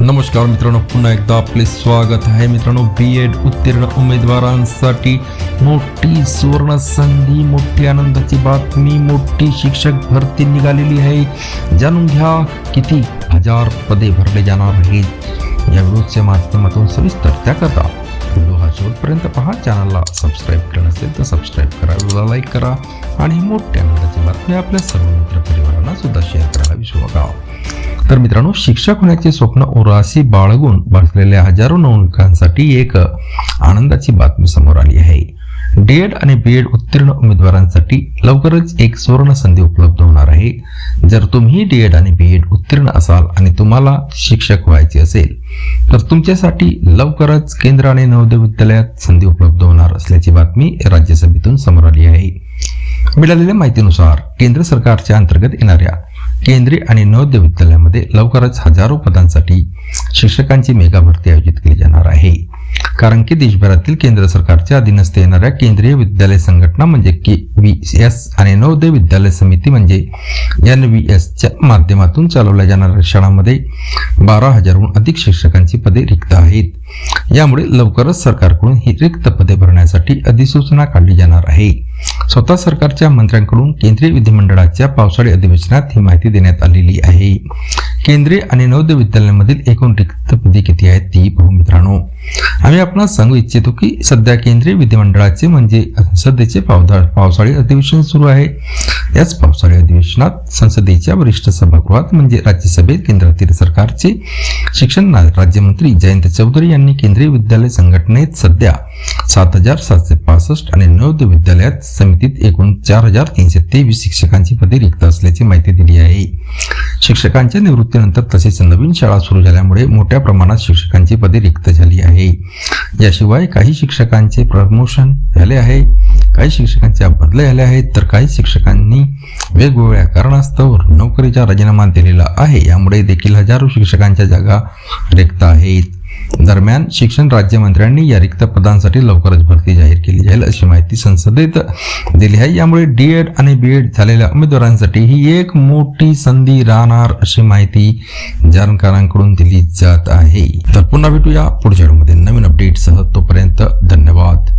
नमस्कार मित्रांनो पुन्हा एकदा आपले स्वागत आहे. मित्रांनो बी एड उत्तीर्ण उमेदवारांसाठी मोठी सुवर्ण संधी मोठी आनंदाची बातमी मोठी शिक्षक भरती निघालेली आहे. जाणून घ्या किती हजार पदे भरले जाणार आहेत. या व्हिडिओच्या माध्यमातून सविस्तर त्याकरता व्हिडिओ हा शेवटपर्यंत पहा. चॅनलला सबस्क्राईब केलं नसेल तर सबस्क्राईब करा. व्हिडिओला लाईक करा. आणि मोठ्या आनंदाची बातमी आपल्या सर्व मित्र परिवारांना सुद्धा शेअर करायला विसरू नका. तर मित्रांनो शिक्षक होण्याचे स्वप्न उराशी बाळगून बसलेल्या हजारो नवनिकांसाठी एक आनंदाची बातमी समोर आली आहे. डीएड आणि बी एड उत्तीर्ण उमेदवारांसाठी लवकरच एक सुवर्ण संधी उपलब्ध होणार आहे. जर तुम्ही डीएड आणि बी एड उत्तीर्ण असाल आणि तुम्हाला शिक्षक व्हायचे असेल तर तुमच्यासाठी लवकरच केंद्र आणि नवोदय विद्यालयात संधी उपलब्ध होणार असल्याची बातमी राज्यसभेतून समोर आली आहे. मिळालेल्या माहितीनुसार केंद्र सरकारच्या अंतर्गत येणाऱ्या केंद्रीय आणि नवोदय विद्यालयामध्ये लवकरच हजारो पदांसाठी शिक्षकांची मेगा भरती आयोजित केली जाणार आहे. कारण की देशभरातील केंद्र सरकारच्या अधीनस्थ येणाऱ्या केंद्रीय विद्यालय संघटना म्हणजे के व्ही एस आणि नवोदय विद्यालय समिती म्हणजे एन व्ही एसच्या माध्यमातून चालवल्या जाणाऱ्या शाळांमध्ये बारा हजारहून अधिक शिक्षकांची पदे रिक्त आहेत. यामुळे लवकरच सरकारकडून ही रिक्त पदे भरण्यासाठी अधिसूचना काढली जाणार आहे. स्वतः सरकारच्या मंत्र्यांकडून केंद्रीय विधिमंडळाच्या पावसाळी अधिवेशनात ही माहिती देण्यात आलेली आहे. केंद्रीय आणि नवोदय विद्यालयामधील एकूण रिक्त पदे किती आहेत ती पाहू मित्रांनो. आम्ही आपणास सांगू इच्छितो की सध्या केंद्रीय विधिमंडळाचे म्हणजे संसदेचे पावदा पावसाळी अधिवेशन सुरू आहे. याच पावसाळी अधिवेशनात संसदेच्या वरिष्ठ सभागृहात म्हणजे राज्यसभेत केंद्रातील सरकारचे शिक्षण राज्यमंत्री जयंत चौधरी यांनी केंद्रीय विद्यालय संघटनेत सध्या सात हजार सातशे पासष्ट आणि नवोदय विद्यालयात समितीत एकूण चार हजार तीनशे तेवीस शिक्षकांची पदे रिक्त असल्याची माहिती दिली आहे. शिक्षकांच्या निवृत्तीनंतर तसेच नवीन शाळा सुरू झाल्यामुळे मोठ्या प्रमाणात शिक्षकांची पदे रिक्त झाली आहे. याशिवाय काही शिक्षकांचे प्रमोशन झाले आहे काही शिक्षकांच्या बदल्या झाल्या आहेत तर काही शिक्षकांनी वेगवेगळ्या कारणास्तव नोकरीचा राजीनामा दिलेला आहे. यामुळे देखील हजारो शिक्षकांच्या जागा रिक्त आहेत. दरम्यान शिक्षण राज्यमंत्र्यांनी या रिक्त पदांसाठी लवकरच भरती जाहीर केली जाईल अशी माहिती संसदेत दिली आहे. यामुळे डी एड आणि बी एड झालेल्या उमेदवारांसाठी ही एक मोठी संधी राहणार अशी माहिती जाणकारांकडून दिली जात आहे. तर पुन्हा भेटूया पुढच्या व्हिडिओमध्ये. नवीन अपडेटसह तोपर्यंत धन्यवाद.